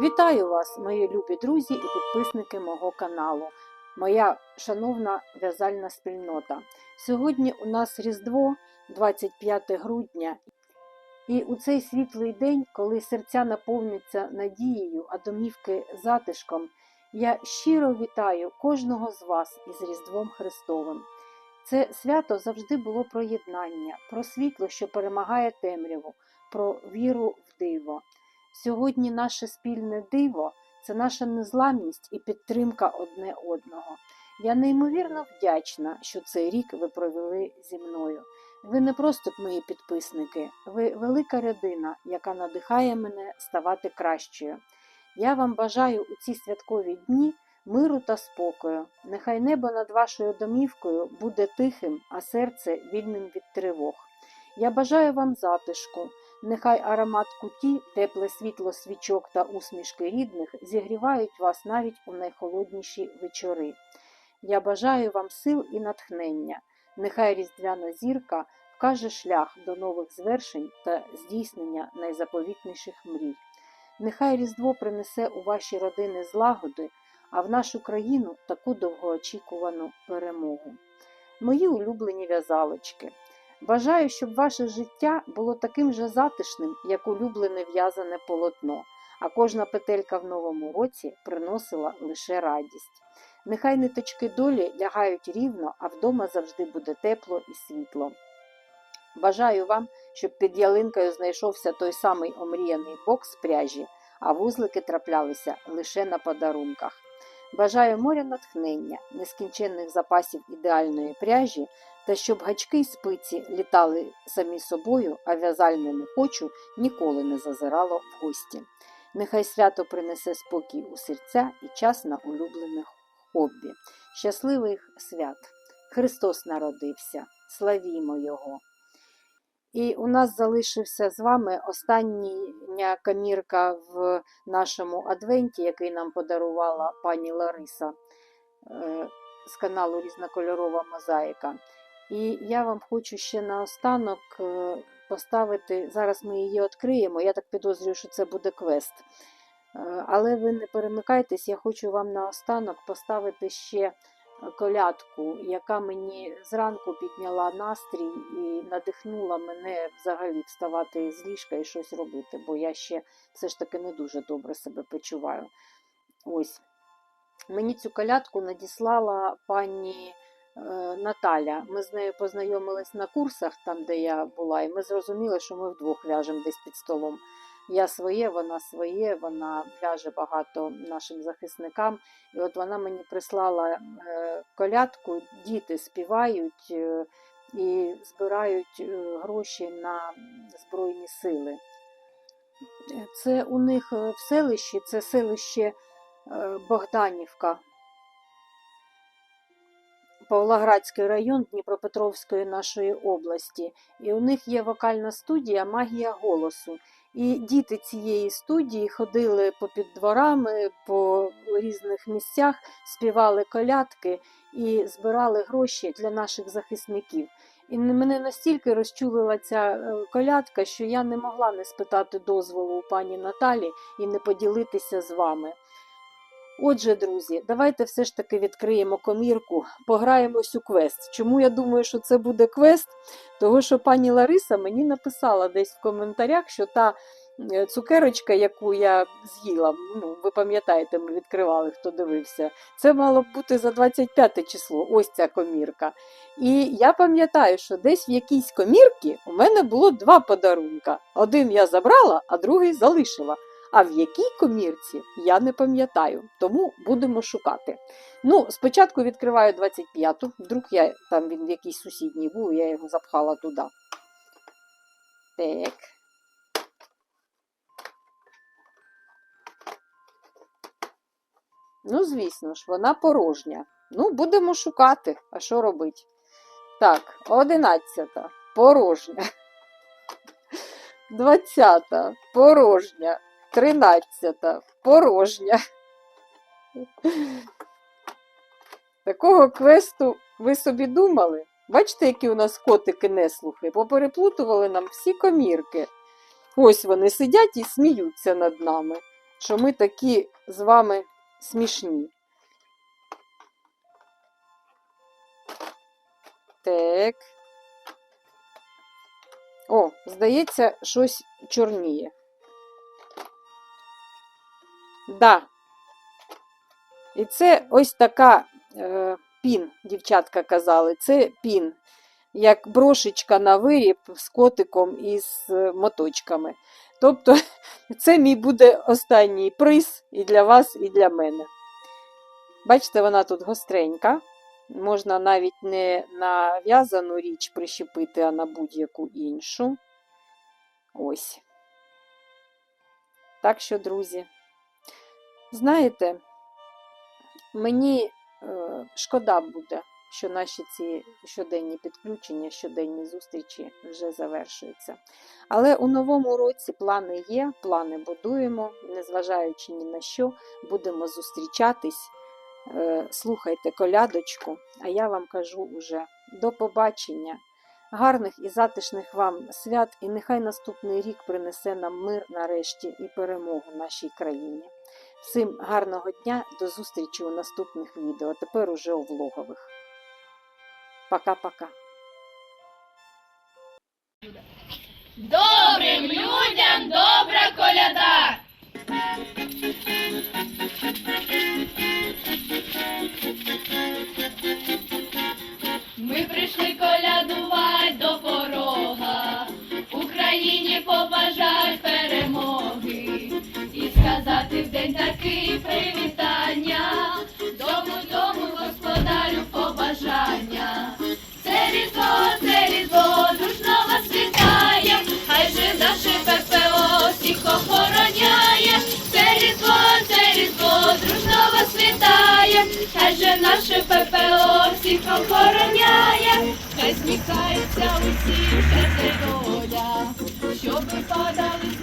Вітаю вас, мої любі друзі і підписники мого каналу, моя шановна в'язальна спільнота. Сьогодні у нас Різдво, 25 грудня, і у цей світлий день, коли серця наповнюються надією, а домівки затишком, я щиро вітаю кожного з вас із Різдвом Христовим. Це свято завжди було про єднання, про світло, що перемагає темряву, про віру в диво. Сьогодні наше спільне диво це наша незламність і підтримка одне одного. Я неймовірно вдячна, що цей рік ви провели зі мною. Ви не просто мої підписники, ви велика родина, яка надихає мене ставати кращою. Я вам бажаю у ці святкові дні миру та спокою. Нехай небо над вашою домівкою буде тихим, а серце вільним від тривог. Я бажаю вам затишку. Нехай аромат куті, тепле світло свічок та усмішки рідних зігрівають вас навіть у найхолодніші вечори. Я бажаю вам сил і натхнення. Нехай різдвяна зірка вкаже шлях до нових звершень та здійснення найзаповітніших мрій. Нехай Різдво принесе у ваші родини злагоди, а в нашу країну таку довгоочікувану перемогу. Мої улюблені в'язалочки. Бажаю, щоб ваше життя було таким же затишним, як улюблене в'язане полотно, а кожна петелька в новому році приносила лише радість. Нехай ниточки долі лягають рівно, а вдома завжди буде тепло і світло. Бажаю вам, щоб під ялинкою знайшовся той самий омріяний бокс пряжі, а вузлики траплялися лише на подарунках. Бажаю моря натхнення, нескінченних запасів ідеальної пряжі та щоб гачки й спиці літали самі собою, а в'язальне не хочу ніколи не зазирало в гості. Нехай свято принесе спокій у серця і час на улюблених хобі. Щасливих свят! Христос народився, славімо Його! І у нас залишився з вами остання камірка в нашому адвенті, який нам подарувала пані Лариса е, з каналу Різнокольорова мозаїка. І я вам хочу ще наостанок е, поставити. Зараз ми її відкриємо. Я так підозрюю, що це буде квест. Е, Але ви не перемикайтесь, я хочу вам наостанок поставити ще колядку, яка мені зранку підняла настрій і надихнула мене взагалі вставати з ліжка і щось робити, бо я ще все ж таки не дуже добре себе почуваю. Ось. Мені цю колядку надіслала пані е, Наталя. Ми з нею познайомились на курсах, там, де я була, і ми зрозуміли, що ми вдвох в'яжемо десь під столом. Я своє, вона своє, вона в'яже багато нашим захисникам. І от вона мені прислала е, колядку, діти співають е, і збирають е, гроші на Збройні сили. Це у них е, в селищі, це селище е, Богданівка. Павлоградський район Дніпропетровської нашої області, і у них є вокальна студія Магія голосу. І діти цієї студії ходили по під дворами, по різних місцях, співали колядки і збирали гроші для наших захисників. І мене настільки розчулила ця е, колядка, що я не могла не спитати дозволу у пані Наталі і не поділитися з вами. Отже, друзі, давайте все ж таки відкриємо комірку, пограємось у квест. Чому я думаю, що це буде квест? Того, що пані Лариса мені написала десь в коментарях, що та е, цукерочка, яку я з'їла, ну, ви пам'ятаєте, ми відкривали, хто дивився, це мало б бути за 25 число, ось ця комірка. І я пам'ятаю, що десь в якійсь комірці у мене було два подарунка. Один я забрала, а другий залишила. А в якій комірці я не пам'ятаю, тому будемо шукати. Ну, спочатку відкриваю 25-ту, вдруг я там він в якійсь сусідній був, я його запхала туди. Так. Ну, звісно ж, вона порожня. Ну, будемо шукати. А що робити? Так, 11-та порожня. 20-та порожня. Тринадцята порожня. Такого квесту ви собі думали? Бачите, які у нас котики неслухи, попереплутували нам всі комірки. Ось вони сидять і сміються над нами. що ми такі з вами смішні. Так. О, здається, щось чорніє. Да. І це ось така е, пін, дівчатка казали, це пін, як брошечка на виріб з котиком і з е, моточками. Тобто, це мій буде останній приз і для вас, і для мене. Бачите, вона тут гостренька. Можна навіть не на в'язану річ прищепити, а на будь-яку іншу. Ось. Так що, друзі, знаєте, мені е, шкода буде, що наші ці щоденні підключення, щоденні зустрічі вже завершуються. Але у новому році плани є, плани будуємо, незважаючи ні на що, будемо зустрічатись. Е, Слухайте колядочку, а я вам кажу уже до побачення. Гарних і затишних вам свят, і нехай наступний рік принесе нам мир нарешті і перемогу нашій країні. Всім гарного дня, до зустрічі у наступних відео, тепер уже у влогових. Пока-пока. Добрим людям привітання, дому, дому, господарю побажання. Це різдво, це різдво, дружно вас вітає, хай же наше ППО всіх охороняє. Це різдво, це різдво, дружно вас вітає, хай же наше ППО всіх охороняє, хай сміхається усім щастя доля, щоб ви падали з небес.